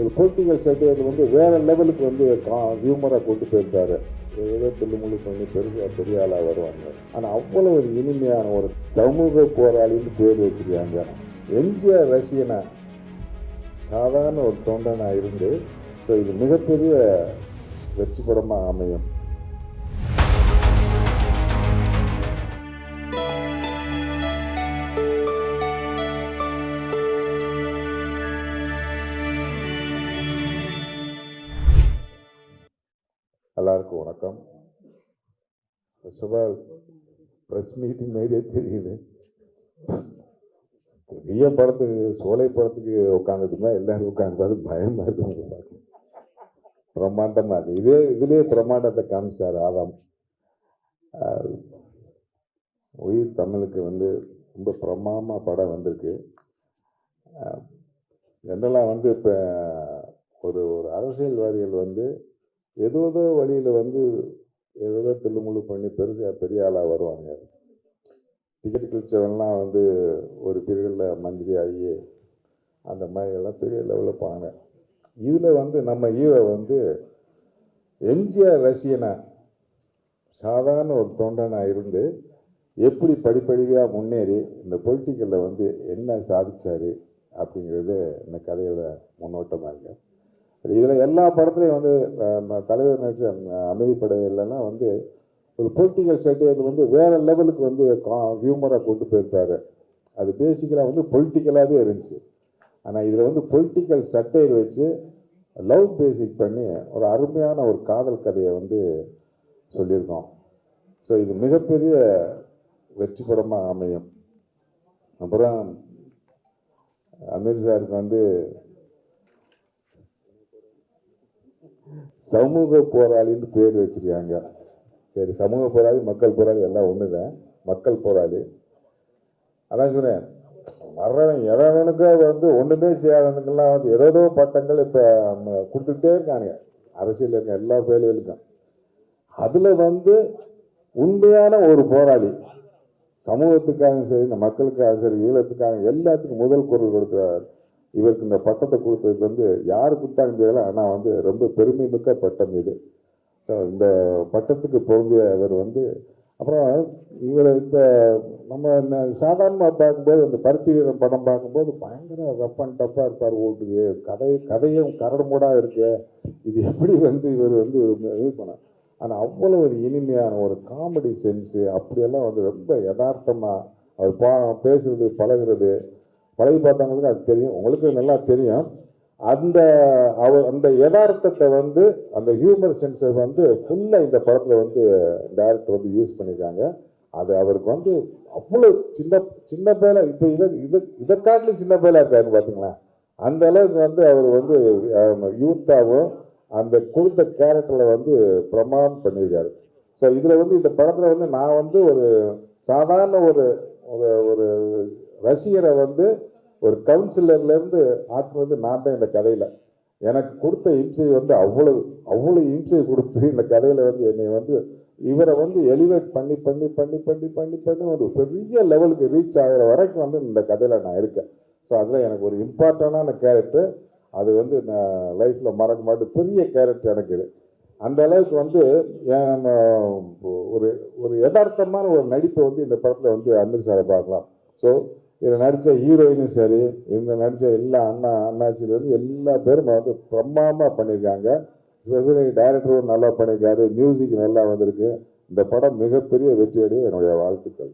ஒரு political certificate வந்து வேறு லெவலுக்கு வந்து ஹியூமராக கொண்டு போயிருக்காரு. ஏதோ தில்லுமுள்ளு பண்ணி பெரிய பெரிய ஆளாக வருவாங்க. ஆனால் அவ்வளோ ஒரு இனிமையான ஒரு சமூக போராளின்னு பேர் வச்சிருக்காங்க. எம்ஜிஆர் ரசிகனா? சாதாரண ஒரு தொண்டனாக இருந்து ஸோ இது மிகப்பெரிய வெற்றி படமாக அமையும். எல்லாருக்கும் வணக்கம். First of all press meeting மாதிரியே தெரியுது. பெரிய படத்துக்கு சோலை படத்துக்கு உட்காந்துட்டுனா எல்லாரும் உட்காந்து பயமா இருக்கு. பார்க்க. பிரம்மாண்டமாக இருக்கு. இதே இதுலேயே பிரம்மாண்டத்தை காமிச்சார் ஆதாம். உயிர் தமிழுக்கு வந்து ரொம்ப பிரமாமா படம் வந்திருக்கு. ஜென்ரலாக வந்து இப்போ ஒரு ஒரு அரசியல்வாதிகள் வந்து ஏதோ ஏதோ வழியில் வந்து ஏதோ தில்லுமுள்ளு பண்ணி பெருசாக பெரிய ஆளாக வருவாங்க டிக்கெட் கிழிச்சவன்லாம் வந்து ஒரு பீரியடில் மந்திரி ஆகி அந்த மாதிரி எல்லாம் பெரிய லெவலில் போனாங்க. இதில் வந்து நம்ம ஹீரோ வந்து எம்ஜிஆர் ரசிகனா சாதாரண ஒரு தொண்டனாக இருந்து எப்படி படிப்படியாக முன்னேறி இந்த பொலிட்டிக்கலில் வந்து என்ன சாதித்தார் அப்படிங்கிறது இந்த கதையோட முன்னோட்டமாக இருக்குது இதில் எல்லா படத்துலையும் வந்து தலைவர் நடிச்ச அஹ், அமைதிப்படையிலலாம் வந்து ஒரு பொலிட்டிக்கல் சர்டிஃபிகேட் வந்து வேறு லெவலுக்கு வந்து கா ஹியூமராக கொண்டு போயிருப்பாரு. அது பேசிக்கலாக வந்து பொலிட்டிக்கலாகவே இருந்துச்சு. ஆனால் இதில் வந்து பொலிட்டிக்கல் சட்டையை வச்சு லவ் பேசிக் பண்ணி ஒரு அருமையான ஒரு காதல் கதையை வந்து சொல்லியிருக்கோம். ஸோ இது மிகப்பெரிய வெற்றி படமாக அமையும். அப்புறம் அமீர் சாருக்கு வந்து சமூக போராளின்னு பேர் வச்சிருக்காங்க. சரி சமூக போராளி மக்கள் போராளி எல்லாம் ஒன்று தான் மக்கள் போராளி. அதான் சொன்னேன் வர்றவன் எவனுக்கோ வந்து ஒன்றுமே செய்யாதவனுக்கெல்லாம் வந்து ஏதோ பட்டங்கள் இப்போ நம்ம கொடுத்துட்டே இருக்கானுங்க. அரசியல் இருக்க எல்லா பேர்களுக்கும் அதில் வந்து உண்மையான ஒரு போராளி சமூகத்துக்காக சரி இந்த மக்களுக்காக சரி ஈழத்துக்காக எல்லாத்துக்கும் முதல் குரல் கொடுக்குறாரு. இவருக்கு இந்த பட்டத்தை கொடுத்ததுக்கு வந்து யார் கொடுத்தாங்க தெரியல. ஆனால் வந்து ரொம்ப பெருமை மிக்க பட்டம் இது. இந்த பட்டத்துக்கு பொருந்திய இவர் வந்து அப்புறம் இவர் இந்த நம்ம சாதாரணமாக பார்க்கும்போது இந்த பருத்தி வீரன் படம் பார்க்கும்போது பயங்கர ரப் அண்ட் டஃப்பாக இருப்பார் ஓட்டுக்கு கதை கதையும் கரடுமூடாக இருக்கு. இது எப்படி வந்து இவர் வந்து இது பண்ண ஆனால் அவ்வளோ ஒரு இனிமையான ஒரு காமெடி சென்ஸு அப்படியெல்லாம் வந்து ரொம்ப யதார்த்தமாக அவர் பா பேசுறது பழகுறது பழகி பார்த்தவங்களுக்கு அது தெரியும். உங்களுக்கு நல்லா தெரியும். அந்த அவர் அந்த யதார்த்தத்தை வந்து அந்த ஹியூமர் சென்சஸ் வந்து ஃபுல்லாக இந்த படத்தில் வந்து டேரக்டர் வந்து யூஸ் பண்ணியிருக்காங்க அது அவருக்கு வந்து அவ்வளோ சின்ன சின்ன பேல இப்போ இதை இதை இதை காட்டிலும் சின்ன பேலாக இருக்காருன்னு பார்த்தீங்களா அந்த அளவுக்கு வந்து அவர் வந்து யூத்தாகவும் அந்த கொடுத்த கேரக்டரில் வந்து பிரமாணம் பண்ணியிருக்காரு ஸோ இதில் வந்து இந்த படத்தில் வந்து நான் வந்து ஒரு சாதாரண ஒரு ஒரு ஒரு ரசிகரை வந்து ஒரு கவுன்சிலர்லேருந்து ஆக்குனது நான் தான் இந்த கதையில். எனக்கு கொடுத்த இம்சை வந்து அவ்வளவு அவ்வளோ இம்சை கொடுத்து இந்த கதையில் வந்து என்னை வந்து இவரை வந்து எலிவேட் பண்ணி பண்ணி பண்ணி பண்ணி பண்ணி பண்ணி ஒரு பெரிய லெவலுக்கு ரீச் ஆகிற வரைக்கும் வந்து இந்த கதையில் நான் இருக்கேன். ஸோ அதில் எனக்கு ஒரு இம்பார்ட்டண்டான கேரக்டர் அது வந்து நான் லைஃப்பில் மறக்க மாட்டேன் பெரிய கேரக்டர் எனக்கு இது. அந்த அளவுக்கு வந்து நம்ம ஒரு ஒரு யதார்த்தமான ஒரு நடிப்பை வந்து இந்த படத்தில் வந்து அமீர் சாரை பார்க்கலாம். ஸோ இதில் நடித்த ஹீரோயினும் சரி இந்த நடித்த எல்லா அண்ணா அண்ணாச்சிலேருந்து எல்லா பேரும் வந்து பிரமாதமாக பண்ணியிருக்காங்க. ஸ்பெஷலி டைரக்டரும் நல்லா பண்ணியிருக்காரு மியூசிக் நல்லா வந்திருக்கு. இந்த படம் மிகப்பெரிய வெற்றியடைய என்னுடைய வாழ்த்துக்கள்.